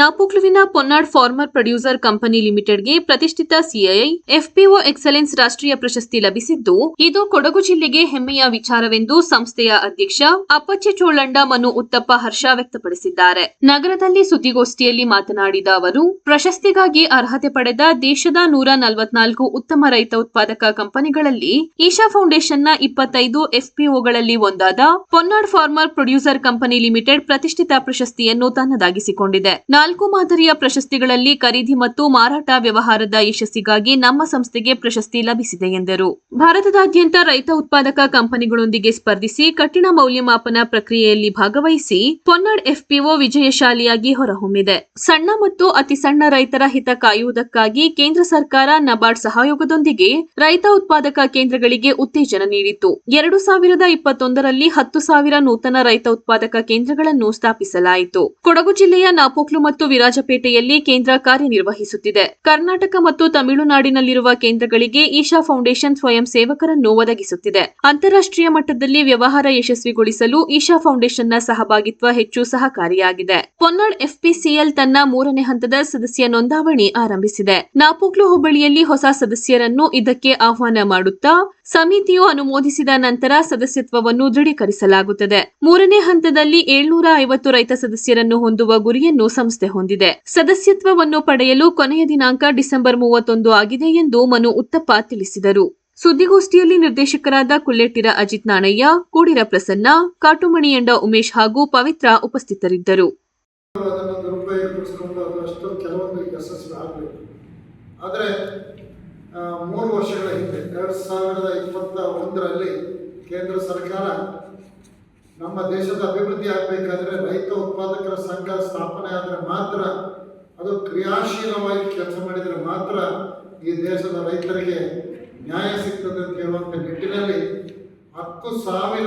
ನಾಪೋಕ್ಲುವಿನ Ponnad farmer producer company ಲಿಮಿಟೆಡ್ಗೆ ಪ್ರತಿಷ್ಠಿತ CII FPO excellence ರಾಷ್ಟ್ರೀಯ ಪ್ರಶಸ್ತಿ ಲಭಿಸಿದ್ದು, ಇದು ಕೊಡಗು ಜಿಲ್ಲೆಗೆ ಹೆಮ್ಮೆಯ ವಿಚಾರವೆಂದು ಸಂಸ್ಥೆಯ ಅಧ್ಯಕ್ಷ ಅಪ್ಪಚ್ಚೆ ಚೋಳಂಡ ಮನು ಉತ್ತಪ್ಪ ಹರ್ಷ ವ್ಯಕ್ತಪಡಿಸಿದ್ದಾರೆ. ನಗರದಲ್ಲಿ ಸುದ್ದಿಗೋಷ್ಠಿಯಲ್ಲಿ ಮಾತನಾಡಿದ ಅವರು, ಪ್ರಶಸ್ತಿಗಾಗಿ ಅರ್ಹತೆ ಪಡೆದ ದೇಶದ ನೂರ ನಲವತ್ನಾಲ್ಕು ಉತ್ತಮ ರೈತ ಉತ್ಪಾದಕ ಕಂಪನಿಗಳಲ್ಲಿ ಈಶಾ ಫೌಂಡೇಶನ್ನ ಇಪ್ಪತ್ತೈದು ಎಫ್ಪಿಒಗಳಲ್ಲಿ ಒಂದಾದ Ponnad farmer producer company limited ಪ್ರತಿಷ್ಠಿತ ಪ್ರಶಸ್ತಿಯನ್ನು ತನ್ನದಾಗಿಸಿಕೊಂಡಿದೆ. ನಾಲ್ಕು ಮಾದರಿಯ ಪ್ರಶಸ್ತಿಗಳಲ್ಲಿ ಖರೀದಿ ಮತ್ತು ಮಾರಾಟ ವ್ಯವಹಾರದ ಯಶಸ್ಸಿಗಾಗಿ ನಮ್ಮ ಸಂಸ್ಥೆಗೆ ಪ್ರಶಸ್ತಿ ಲಭಿಸಿದೆ ಎಂದರು. ಭಾರತದಾದ್ಯಂತ ರೈತ ಉತ್ಪಾದಕ ಕಂಪನಿಗಳೊಂದಿಗೆ ಸ್ಪರ್ಧಿಸಿ ಕಠಿಣ ಮೌಲ್ಯಮಾಪನ ಪ್ರಕ್ರಿಯೆಯಲ್ಲಿ ಭಾಗವಹಿಸಿ ಪೊನ್ನಡ್ ಎಫ್ಪಿಒ ವಿಜಯಶಾಲಿಯಾಗಿ ಹೊರಹೊಮ್ಮಿದೆ. ಸಣ್ಣ ಮತ್ತು ಅತಿ ಸಣ್ಣ ರೈತರ ಹಿತ ಕಾಯುವುದಕ್ಕಾಗಿ ಕೇಂದ್ರ ಸರ್ಕಾರ ನಬಾರ್ಡ್ ಸಹಯೋಗದೊಂದಿಗೆ ರೈತ ಉತ್ಪಾದಕ ಕೇಂದ್ರಗಳಿಗೆ ಉತ್ತೇಜನ ನೀಡಿತು ಎರಡು ಸಾವಿರದ ಇಪ್ಪತ್ತೊಂದರಲ್ಲಿ ಹತ್ತು ಸಾವಿರ ನೂತನ ರೈತ ಉತ್ಪಾದಕ ಕೇಂದ್ರಗಳನ್ನು ಸ್ಥಾಪಿಸಲಾಯಿತು. ಕೊಡಗು ಜಿಲ್ಲೆಯ ನಾಪೋಕ್ಲು ಮತ್ತು ವಿರಾಜಪೇಟೆಯಲ್ಲಿ ಕೇಂದ್ರ ಕಾರ್ಯನಿರ್ವಹಿಸುತ್ತಿದೆ. ಕರ್ನಾಟಕ ಮತ್ತು ತಮಿಳುನಾಡಿನಲ್ಲಿರುವ ಕೇಂದ್ರಗಳಿಗೆ ಈಶಾ ಫೌಂಡೇಶನ್ ಸ್ವಯಂ ಸೇವಕರನ್ನು ಒದಗಿಸುತ್ತಿದೆ. ಅಂತಾರಾಷ್ಟ್ರೀಯ ಮಟ್ಟದಲ್ಲಿ ವ್ಯವಹಾರ ಯಶಸ್ವಿಗೊಳಿಸಲು ಈಶಾ ಫೌಂಡೇಶನ್ನ ಸಹಭಾಗಿತ್ವ ಹೆಚ್ಚು ಸಹಕಾರಿಯಾಗಿದೆ. ಪೊನ್ನಾಳ್ ಎಫ್ಪಿಸಿಎಲ್ ತನ್ನ ಮೂರನೇ ಹಂತದ ಸದಸ್ಯ ನೋಂದಾವಣಿ ಆರಂಭಿಸಿದೆ. ನಾಪೋಕ್ಲು ಹೋಬಳಿಯಲ್ಲಿ ಹೊಸ ಸದಸ್ಯರನ್ನು ಇದಕ್ಕೆ ಆಹ್ವಾನ ಮಾಡುತ್ತಾ, ಸಮಿತಿಯು ಅನುಮೋದಿಸಿದ ನಂತರ ಸದಸ್ಯತ್ವವನ್ನು ದೃಢೀಕರಿಸಲಾಗುತ್ತದೆ. ಮೂರನೇ ಹಂತದಲ್ಲಿ ಏಳ್ನೂರ ಐವತ್ತು ರೈತ ಸದಸ್ಯರನ್ನು ಹೊಂದುವ ಗುರಿಯನ್ನು ಸಂಸ್ಥೆ ಹೊಂದಿದೆ. ಸದಸ್ಯತ್ವವನ್ನು ಪಡೆಯಲು ಕೊನೆಯ ದಿನಾಂಕ ಡಿಸೆಂಬರ್ ಮೂವತ್ತೊಂದು ಆಗಿದೆ ಎಂದು ಮನು ಉತ್ತಪ್ಪ ತಿಳಿಸಿದರು. ಸುದ್ದಿಗೋಷ್ಠಿಯಲ್ಲಿ ನಿರ್ದೇಶಕರಾದ ಕುಳ್ಳೆಟ್ಟಿರ ಅಜಿತ್ ನಾಣಯ್ಯ, ಕೂಡಿರ ಪ್ರಸನ್ನ, ಕಾಟುಮಣಿಯಂಡ ಉಮೇಶ್ ಹಾಗೂ ಪವಿತ್ರ ಉಪಸ್ಥಿತರಿದ್ದರು. ಆದರೆ ಮೂರು ವರ್ಷಗಳ ಹಿಂದೆ, ಎರಡು ಸಾವಿರದ ಇಪ್ಪತ್ತ ಒಂದರಲ್ಲಿ ಕೇಂದ್ರ ಸರ್ಕಾರ ನಮ್ಮ ದೇಶದ ಅಭಿವೃದ್ಧಿ ಆಗಬೇಕಾದ್ರೆ ರೈತ ಉತ್ಪಾದಕರ ಸಂಘ ಸ್ಥಾಪನೆ ಆದರೆ ಮಾತ್ರ ಅದು ಕ್ರಿಯಾಶೀಲವಾಗಿ ಕೆಲಸ ಮಾಡಿದರೆ ಮಾತ್ರ ಈ ದೇಶದ ರೈತರಿಗೆ ನ್ಯಾಯ ಸಿಗ್ತದೆ ಅಂತ ಹೇಳುವಂಥ ನಿಟ್ಟಿನಲ್ಲಿ ಹತ್ತು ಸಾವಿರ,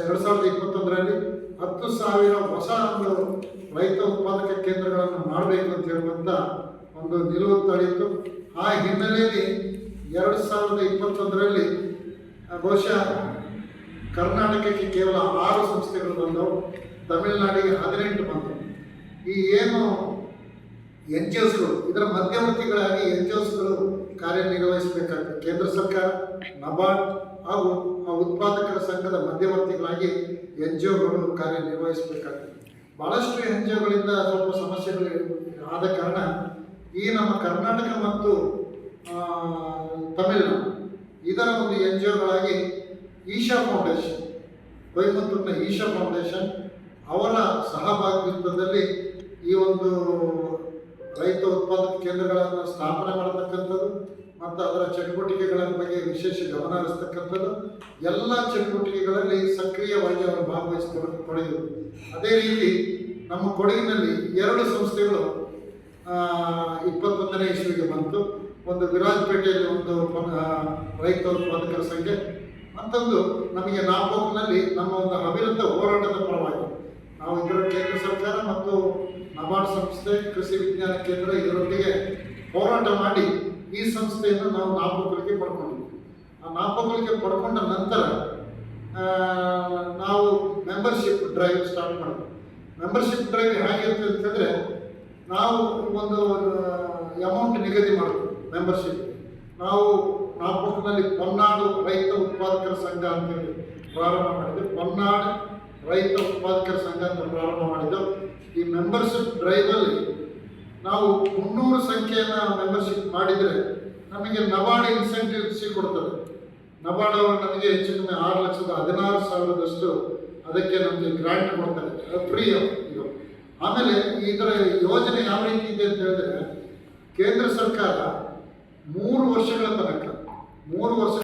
ಎರಡು ಸಾವಿರದ ಇಪ್ಪತ್ತೊಂದರಲ್ಲಿ ಹತ್ತು ಸಾವಿರ ಹೊಸ ಒಂದು ರೈತ ಉತ್ಪಾದಕ ಕೇಂದ್ರಗಳನ್ನು ಮಾಡಬೇಕು ಅಂತ ಹೇಳುವಂಥ ಒಂದು ನಿಲುವು ತಳಿತು ಆ ಹಿನ್ನೆಲೆಯಲ್ಲಿ ಎರಡು ಸಾವಿರದ ಇಪ್ಪತ್ತೊಂದರಲ್ಲಿ ಬಹುಶಃ ಕರ್ನಾಟಕಕ್ಕೆ ಕೇವಲ ಆರು ಸಂಸ್ಥೆಗಳು ಬಂದವು. ತಮಿಳುನಾಡಿಗೆ ಹದಿನೆಂಟು ಬಂದವು. ಈ ಏನು ಎನ್ ಜಿ ಒಸ್ಗಳು ಇದರ ಮಧ್ಯವರ್ತಿಗಳಾಗಿ ಎನ್ ಜಿ ಒಸ್ಗಳು ಕಾರ್ಯನಿರ್ವಹಿಸಬೇಕಾಗ್ತದೆ. ಕೇಂದ್ರ ಸರ್ಕಾರ, ನಬಾರ್ಡ್ ಹಾಗೂ ಆ ಉತ್ಪಾದಕರ ಸಂಘದ ಮಧ್ಯವರ್ತಿಗಳಾಗಿ ಎನ್ ಜಿ ಓಗಳು ಕಾರ್ಯನಿರ್ವಹಿಸಬೇಕಾಗ್ತದೆ. ಭಾಳಷ್ಟು ಎನ್ ಜಿ ಓಗಳಿಂದ ಸ್ವಲ್ಪ ಸಮಸ್ಯೆಗಳು ಆದ ಕಾರಣ ಈ ನಮ್ಮ ಕರ್ನಾಟಕ ಮತ್ತು ತಮಿಳುನಾಡು, ಇದರ ಒಂದು ಎನ್ ಜಿ ಒಗಳಾಗಿ ಈಶಾ ಫೌಂಡೇಶನ್, ಕೊಯಮತ್ತೂರಿನ ಈಶಾ ಫೌಂಡೇಶನ್ ಅವರ ಸಹಭಾಗಿತ್ವದಲ್ಲಿ ಈ ಒಂದು ರೈತ ಉತ್ಪಾದಕ ಕೇಂದ್ರಗಳನ್ನು ಸ್ಥಾಪನೆ ಮಾಡತಕ್ಕಂಥದ್ದು ಮತ್ತು ಅದರ ಚಟುವಟಿಕೆಗಳ ಬಗ್ಗೆ ವಿಶೇಷ ಗಮನ ಹರಿಸ್ತಕ್ಕಂಥದ್ದು, ಎಲ್ಲ ಚಟುವಟಿಕೆಗಳಲ್ಲಿ ಸಕ್ರಿಯವಾಗಿ ಅವರು ಭಾಗವಹಿಸಿಕೊಂಡು ತೊಡಗಿದರು ಅದೇ ರೀತಿ ನಮ್ಮ ಕೊಡಗಿನಲ್ಲಿ ಎರಡು ಸಂಸ್ಥೆಗಳು ಇಪ್ಪತ್ತೊಂದನೇ ಇಸ್ವಿಗೆ ಬಂತು. ಒಂದು ವಿರಾಜಪೇಟೆಯಲ್ಲಿ ಒಂದು ರೈತ ಉತ್ಪಾದಕರ ಸಂಘ ಮತ್ತೊಂದು ನಮಗೆ ನಾಪೋಕ್ನಲ್ಲಿ ನಮ್ಮ ಒಂದು ಅವಿರತ ಹೋರಾಟದ ಪರವಾಗಿ ನಾವು ಇದರ ಕೇಂದ್ರ ಸರ್ಕಾರ ಮತ್ತು ನಬಾರ್ಡ್ ಸಂಸ್ಥೆ ಕೃಷಿ ವಿಜ್ಞಾನ ಕೇಂದ್ರ ಇದರೊಟ್ಟಿಗೆ ಹೋರಾಟ ಮಾಡಿ ಈ ಸಂಸ್ಥೆಯನ್ನು ನಾವು ನಾಪೋಕಲಿಗೆ ಪಡ್ಕೊಂಡಿದ್ವಿ. ಆ ನಾಪೋಕಲಿಗೆ ಪಡ್ಕೊಂಡ ನಂತರ ನಾವು ಮೆಂಬರ್ಶಿಪ್ ಡ್ರೈವ್ ಸ್ಟಾರ್ಟ್ ಮಾಡಿದ್ವಿ. ಮೆಂಬರ್ಶಿಪ್ ಡ್ರೈವ್ ಹೇಗಿರುತ್ತೆ ಅಂತಂದರೆ ನಾವು ಒಂದು ಅಮೌಂಟ್ ನಿಗದಿ ಮಾಡಿದ್ವಿ ಮೆಂಬರ್ಶಿಪ್ ನಾವು ನಾಗಪಟ್ಟಣದಲ್ಲಿ ಪೊನ್ನಾಡು ರೈತ ಉತ್ಪಾದಕರ ಸಂಘ ಅಂತೇಳಿ ಪ್ರಾರಂಭ ಮಾಡಿದ್ವಿ. ಪೊನ್ನಾಡು ರೈತ ಉತ್ಪಾದಕರ ಸಂಘ ಅಂತ ಪ್ರಾರಂಭ ಮಾಡಿದ್ದೆವು. ಈ ಮೆಂಬರ್ಶಿಪ್ ಡ್ರೈವಲ್ಲಿ ನಾವು ಮುನ್ನೂರು ಸಂಖ್ಯೆಯನ್ನು ಮೆಂಬರ್ಶಿಪ್ ಮಾಡಿದರೆ ನಮಗೆ ನಬಾರ್ಡ್ ಇನ್ಸೆಂಟಿವ್ ಕೊಡ್ತದೆ ನಬಾರ್ಡ್ ಅವರು ನಮಗೆ ಹೆಚ್ಚು ಕಮ್ಮಿ ಆರು ಲಕ್ಷದ ಹದಿನಾರು ಸಾವಿರದಷ್ಟು ಅದಕ್ಕೆ ನಮಗೆ ಗ್ರಾಂಟ್ ಕೊಡ್ತಾರೆ. ಫ್ರೀ ಇದು. ಆಮೇಲೆ ಇದರ ಯೋಜನೆ ಯಾವ ರೀತಿ ಇದೆ ಅಂತ ಹೇಳಿದ್ರೆ ಕೇಂದ್ರ ಸರ್ಕಾರ ಮೂರು ವರ್ಷಗಳ ತನಕ ಮೂರು ವರ್ಷ